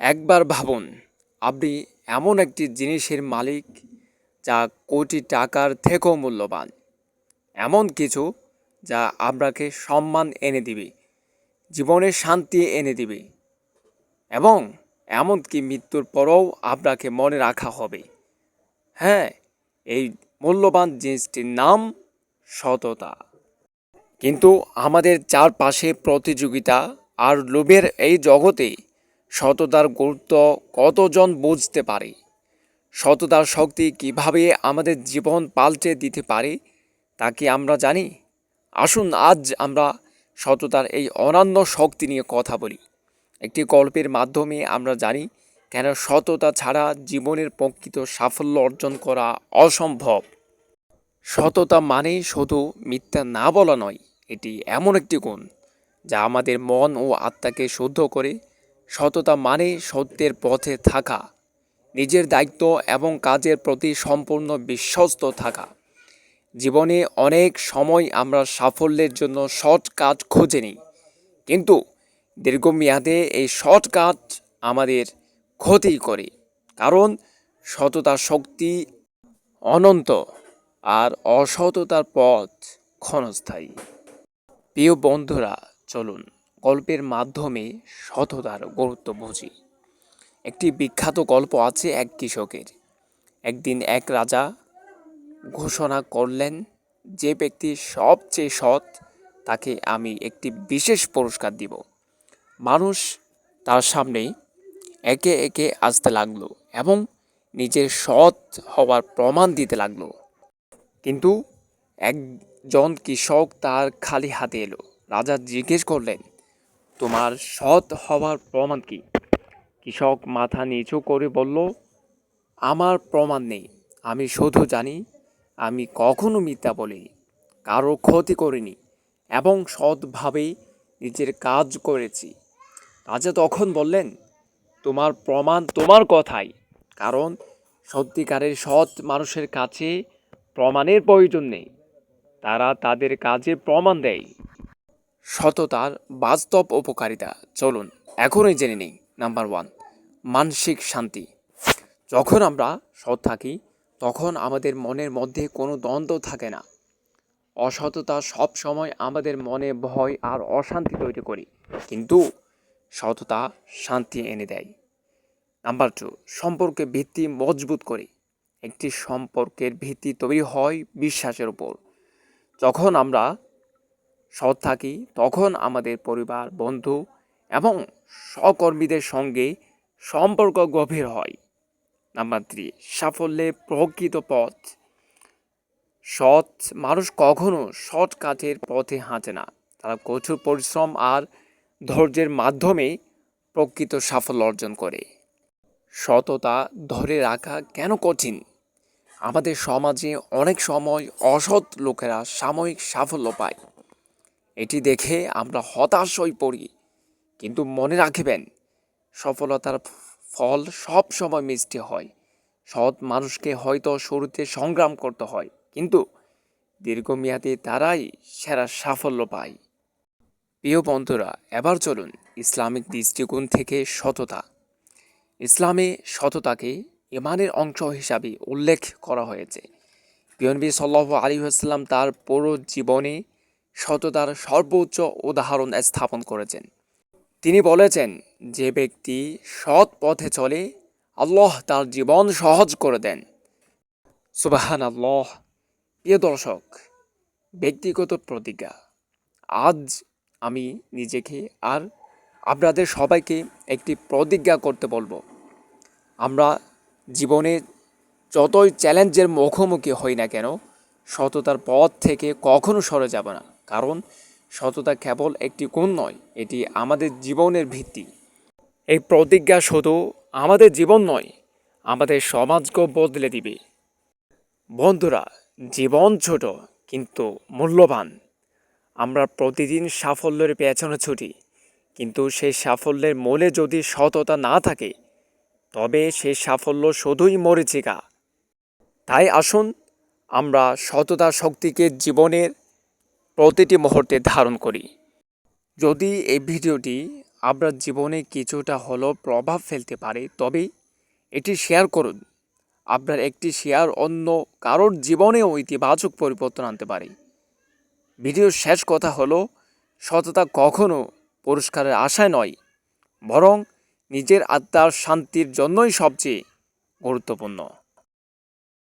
একবার ভাবুন, আপনি এমন একটি জিনিসের মালিক যা কোটি টাকার থেকেও মূল্যবান। এমন কিছু যা আপনাকে সম্মান এনে দিবে, জীবনে শান্তি এনে দিবে এবং এমনকি মৃত্যুর পরেও আপনাকে মনে রাখা হবে। হ্যাঁ এই মূল্যবান জিনিসটির নাম সততা। কিন্তু আমাদের চারপাশে প্রতিযোগিতা আর লোভের এই জগতে সততার গুরুত্ব কতজন বুঝতে পারে? সততার শক্তি কীভাবে আমাদের জীবন পাল্টে দিতে পারে, তা কি আমরা জানি? আসুন আজ আমরা সততার এই অনন্য শক্তি নিয়ে কথা বলি। একটি গল্পের মাধ্যমে আমরা জানি কেন সততা ছাড়া জীবনের প্রকৃত সাফল্য অর্জন করা অসম্ভব। সততা মানে শুধু মিথ্যা না বলা নয়, এটি এমন একটি গুণ যা আমাদের মন ও আত্মাকে শুদ্ধ করে সততা মানে সত্যের পথে থাকা, নিজের দায়িত্ব এবং কাজের প্রতি সম্পূর্ণ বিশ্বস্ত থাকা। জীবনে অনেক সময় আমরা সাফল্যের জন্য সৎ কাজ খুঁজে নিই, কিন্তু দীর্ঘমেয়াদে এই সৎ কাজ আমাদের ক্ষতি করে, কারণ সততার শক্তি অনন্ত আর অসততার পথ ক্ষণস্থায়ী। প্রিয় বন্ধুরা, চলুন। গল্পের মাধ্যমে সততার গুরুত্ব বুঝি একটি বিখ্যাত গল্প আছে এক কৃষকের। একদিন এক রাজা ঘোষণা করলেন যে ব্যক্তি সবচেয়ে সৎ, তাকে আমি একটি বিশেষ পুরস্কার দিব। মানুষ তার সামনে একে একে আসতে লাগল এবং নিজের সৎ হওয়ার প্রমাণ দিতে লাগল। কিন্তু একজন কৃষক তার খালি হাতে এলো। রাজা জিজ্ঞেস করলেন তোমার সৎ হওয়ার প্রমাণ কি? কৃষক মাথা নিচু করে বলল, আমার প্রমাণ নেই। আমি শুধু জানি, আমি কখনো মিথ্যা বলিনি, কারও ক্ষতি করিনি, এবং সৎভাবেই নিজের কাজ করেছি। রাজা তখন বললেন, তোমার প্রমাণ তোমার কথাই, কারণ সত্যিকারের সৎ মানুষের কাছে প্রমাণের প্রয়োজন নেই। তারা তাদের কাজে প্রমাণ দেয়। সততার বাস্তব উপকারিতা। চলুন, এখনই জেনে নিই। নাম্বার ওয়ান, মানসিক শান্তি। যখন আমরা সৎ থাকি, তখন আমাদের মনের মধ্যে কোনো দ্বন্দ্ব থাকে না। অসততা সব সময় আমাদের মনে ভয় আর অশান্তি তৈরি করি, কিন্তু সততা শান্তি এনে দেয়। নাম্বার টু, সম্পর্কে ভিত্তি মজবুত করি। একটি সম্পর্কের ভিত্তি তৈরি হয় বিশ্বাসের উপর। যখন আমরা সৎ থাকি, তখন আমাদের পরিবার, বন্ধু এবং সহকর্মীদের সঙ্গে সম্পর্ক গভীর হয়। নাম্বার থ্রি সাফল্যের প্রকৃত পথ। সৎ মানুষ কখনো সৎ কাজের পথে হাঁটে না। তারা কঠোর পরিশ্রম আর ধৈর্যের মাধ্যমে প্রকৃত সাফল্য অর্জন করে। সততা ধরে রাখা কেন কঠিন? আমাদের সমাজে অনেক সময় অসৎ লোকেরা সাময়িক সাফল্য পায়। এটি দেখে আমরা হতাশ হয়ে পড়ি। কিন্তু মনে রাখবেন, সফলতার ফল সব সময় মিষ্টি হয়। সৎ মানুষকে হয়তো শুরুতে সংগ্রাম করতে হয়, কিন্তু দীর্ঘমেয়াদে তারাই সেরা সাফল্য পায়। প্রিয় বন্ধুরা, এবার চলুন ইসলামিক দৃষ্টিকোণ থেকে সততা। ইসলামে সততাকে ইমানের অংশ হিসাবে উল্লেখ করা হয়েছে। পিয়নবী সাল্লাহ আলী আসসালাম তার পুরো জীবনে সততার সর্বোচ্চ উদাহরণ স্থাপন করেছেন। তিনি বলেছেন, যে ব্যক্তি সৎ পথে চলে, আল্লাহ তার জীবন সহজ করে দেন। সুবাহান আল্লাহ প্রিয় দর্শক, ব্যক্তিগত প্রতিজ্ঞা। আজ আমি নিজেকে আর আপনাদের সবাইকে একটি প্রতিজ্ঞা করতে বলব। আমরা জীবনে যতই চ্যালেঞ্জের মুখোমুখি হই না কেন, সততার পথ থেকে কখনো সরে যাব না। কারণ সততা কেবল একটি গুণ নয়, এটি আমাদের জীবনের ভিত্তি। এই প্রতিজ্ঞা শুধু আমাদের জীবন নয়, আমাদের সমাজকেও বদলে দিবে। বন্ধুরা, জীবন ছোট কিন্তু মূল্যবান। আমরা প্রতিদিন সাফল্যের পেছনে ছুটি, কিন্তু সেই সাফল্যের মূলে যদি সততা না থাকে, তবে সেই সাফল্য শুধুই মরিচিকা। তাই আসুন, আমরা সততা শক্তিকে জীবনের প্রতিটি মুহূর্তে ধারণ করি। যদি এই ভিডিওটি আপনার জীবনে কিছুটা হলেও প্রভাব ফেলতে পারে, তবে এটি শেয়ার করুন। আপনার একটি শেয়ার অন্য কারোর জীবনেও ইতিবাচক পরিবর্তন আনতে পারে। ভিডিওর শেষ কথা হলো, সততা কখনো পুরস্কারের আশায় নয়, বরং নিজের আত্মার শান্তির জন্যই সবচেয়ে গুরুত্বপূর্ণ।